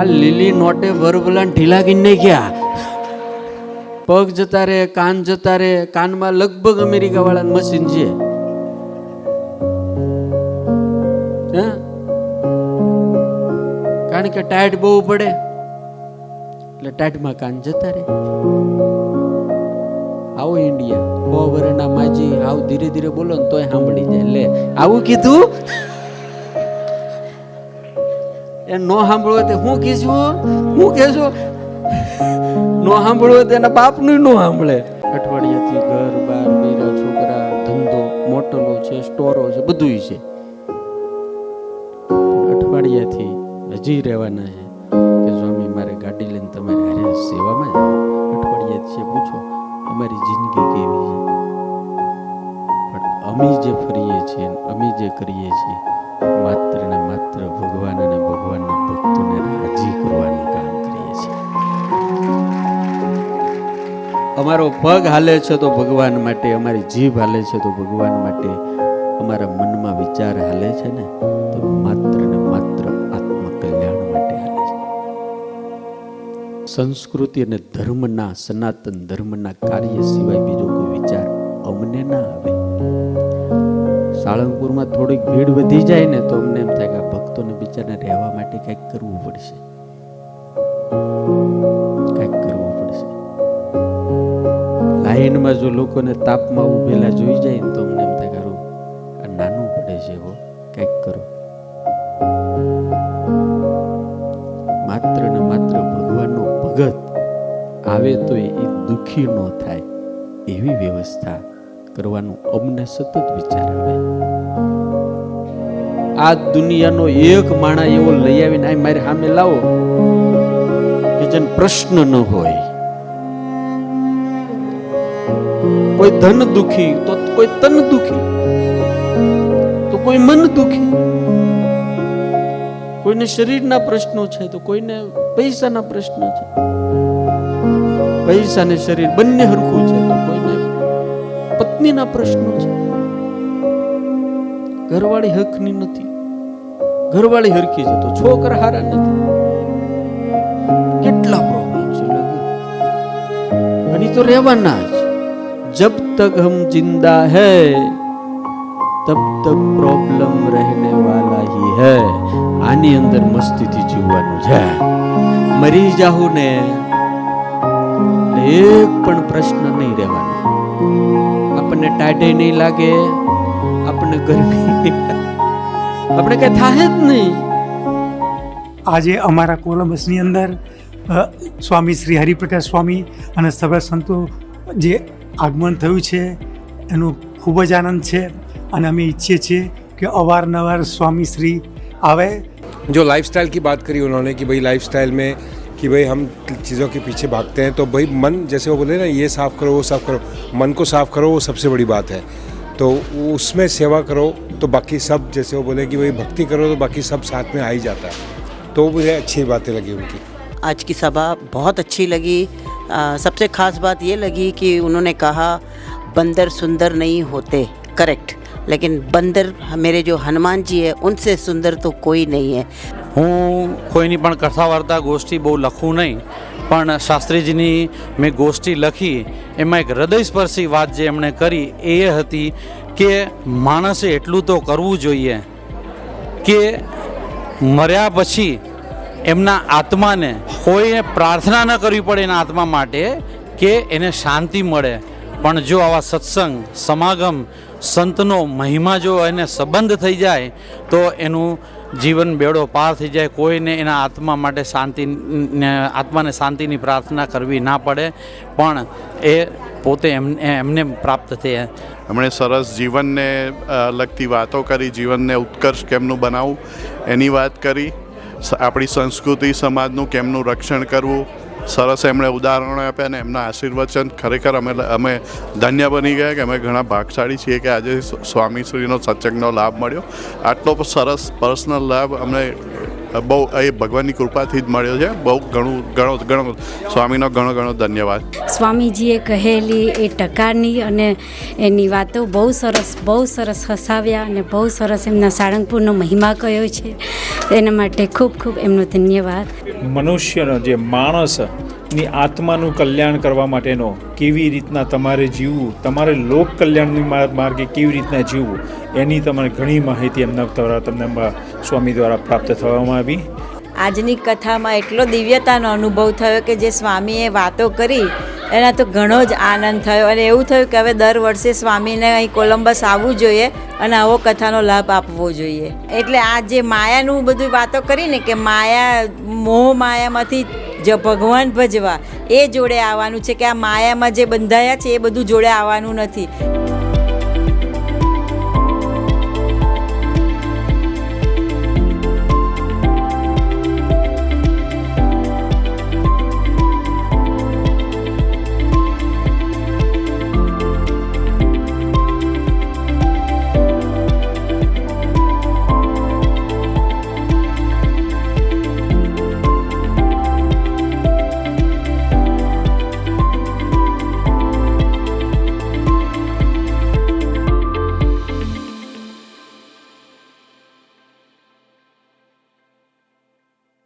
આ લીલી નોટે વરબલાન ઢીલા ગઈ નહીં ગયા. પગ જતા રે, કાન જતા રે, કાનમાં લગભગ અમેરિકા વાળા મશીન છે. કારણ કે ટાઈટ બહુ પડે. એટલે ટાઈટમાં કાન જતા રે. આવો ઇન્ડિયા બહુ વરના માજી, આવ ધીરે ધીરે બોલો ને તોય સાંભળી જાય. લે, આવું કીધું? એ ન સાંભળવો તે હું કીધું હું. કહેશું ન સાંભળવો તે એના બાપનું ન સાંભળે. અઠવાડિયાથી ઘર, બાર બૈરા છોકરા, ધંધો, મોટલો છે, સ્ટોરો છે બધું છે. અઠવાડિયાથી હજી રહેવાના છે. કે સ્વામી, મારે ગાડી લઈને તમારે હારે સેવામાં અઠવાડિયા છે, પૂછો, અમારી જિંદગી કેવી છે? અમે જે ફરીએ છીએ, અમે જે કરીએ છીએ, માત્ર ને માત્ર અમારો પગ હાલે છે તો ભગવાન માટે, અમારી જીભ હાલે છે તો ભગવાન માટે, અમારા મનમાં વિચાર હાલે છે ને, તો માત્ર ને માત્ર આત્મકલ્યાણ માટે હાલે છે. સંસ્કૃતિ અને ધર્મના, સનાતન ધર્મના કાર્ય સિવાય બીજો કોઈ વિચાર અમને ના આવે. સાળંગપુરમાં થોડીક ભીડ વધી જાય ને, તો અમને એમ થાય કે ભક્તોને બિચારાને રહેવા માટે કંઈક કરવું પડશે. કંઈક કરવું લાઈનમાં જો લોકોને તાપમાં ઉભેલા જોઈ જાય ને તો અમને એમ થાય કરો આ નાનું પડે છે હો, કંઈક કરો. માત્ર ને માત્ર ભગવાનનો ભગત આવે તો એ દુઃખી ન થાય, એવી વ્યવસ્થા કરવાનું અમને સતત વિચાર આવે. આ દુનિયાનો એક માણા એવો લઈ આવીને આ મારી સામે લાવો. કે જેને પ્રશ્ન ન હોય. કોઈ ધન દુખી, તો કોઈ તન દુખી, તો કોઈ મન દુખી. કોઈને શરીરના પ્રશ્નો છે, તો કોઈને પૈસાના પ્રશ્નો છે. પૈસા ને શરીર બંને હરખું છે, તો કોઈને પત્નીના પ્રશ્નો છે. ઘરવાળી હકની નથી. ઘરવાળી હરખી છે, તો છોકરા હારા નથી. કેટલા પ્રોબ્લેમ છે અને તો રહેવાના જ. જબ તક હમ જિંદા હૈ તબ તક પ્રોબ્લેમ રહેને વાલા હી હૈ આની અંદર મસ્તીથી જીવવાનું છે મરી જાહું ને એક પણ પ્રશ્ન નહીં રહેવાનો આપણને ટાઢે નહીં લાગે આપણને ગરમી આપણે કઈ થાય જ નહીં આજે અમારા કોલમ્બસની અંદર સ્વામી શ્રી હરિપ્રકાશ સ્વામી અને સભા સંતો જે આગમન થયું છે એનો ખૂબ જ આનંદ છે અને અમે ઈચ્છીએ છીએ કે અવારનવાર સ્વામી શ્રી આવે जो लाइफस्टाइल की बात करी उन्होंने कि भाई लाइफस्टाइल में कि भाई हम चीज़ों के पीछे भागते हैं तो भाई मन जैसे वो बोले ना ये साफ़ करो वो साफ़ करो मन को साफ़ करो वो सबसे बड़ी बात है तो उसमें सेवा करो तो बाकी सब जैसे वो बोले कि भाई भक्ति करो तो बाकी सब साथ में आ ही जाता है तो मुझे अच्छी बातें लगी उनकी आज की सभा बहुत अच्छी लगी आ, सबसे खास बात ये लगी कि उन्होंने कहा बंदर सुंदर नहीं होते करेक्ट लेकिन बंदर मेरे जो हनुमान जी है उनसे सुंदर तो कोई नहीं है હું કોઈની પણ કથા વાર્તા ગોષ્ઠી બહુ લખું નહીં પણ શાસ્ત્રીજીની મેં ગોષ્ઠી લખી એમાં એક હૃદયસ્પર્શી વાત જે એમણે કરી એ હતી કે માણસે એટલું તો કરવું જોઈએ કે મર્યા પછી એમના આત્માને કોઈને પ્રાર્થના ન કરવી પડે એના આત્મા માટે કે એને શાંતિ મળે. પણ જો આવા સત્સંગ, સમાગમ, સંતનો મહિમા જો એને સંબંધ થઈ જાય, તો એનું જીવન બેડો પાર થઈ જાય. કોઈને એના આત્મા માટે શાંતિ આત્માને શાંતિની પ્રાર્થના કરવી ના પડે. પણ એ પોતે એમને એમને પ્રાપ્ત થયા. એમણે સરસ જીવનને લગતી વાતો કરી, જીવનને ઉત્કર્ષ કેમનું બનાવવું એની વાત કરી. આપણી સંસ્કૃતિ, સમાજનું કેમનું રક્ષણ કરવું, સરસ એમણે ઉદાહરણો આપ્યા અને એમના આશીર્વચન ખરેખર અમે અમે ધન્ય બની ગયા કે અમે ઘણા ભાગશાળી છીએ કે આજે સ્વ- સ્વામીશ્રીનો સત્સંગનો લાભ મળ્યો. આટલો સરસ પર્સનલ લાભ અમને બહુ એ ભગવાનની કૃપાથી જ મળ્યો છે. બહુ ઘણું ઘણો ઘણો સ્વામીનો ઘણો ઘણો ધન્યવાદ. સ્વામીજીએ કહેલી એ ટકાની અને એની વાતો બહુ સરસ બહુ સરસ હસાવ્યા અને બહુ સરસ એમના સાળંગપુરનો મહિમા કયો છે. એના માટે ખૂબ ખૂબ એમનો ધન્યવાદ. મનુષ્યનો જે માણસની આત્માનું કલ્યાણ કરવા માટેનો કેવી રીતના તમારે જીવવું, તમારે લોક કલ્યાણની માર- માર્ગે કેવી રીતના જીવવું, એની તમારે ઘણી માહિતી એમના દ્વારા તમને સ્વામી દ્વારા પ્રાપ્ત થવામાં આવી. આજની કથામાં એટલો દિવ્યતાનો અનુભવ થયો કે જે સ્વામીએ વાતો કરી, એના તો ઘણો જ આનંદ થયો. અને એવું થયું કે હવે દર વર્ષે સ્વામીને અહીં કોલંબસ આવવું જોઈએ અને આવો કથાનો લાભ આપવો જોઈએ. એટલે આ જે માયાનું બધું વાતો કરીને કે માયા, મોહ માયામાંથી જ ભગવાન ભજવા, એ જોડે આવવાનું છે કે આ માયામાં જે બંધાયા છે, એ બધું જોડે આવવાનું નથી.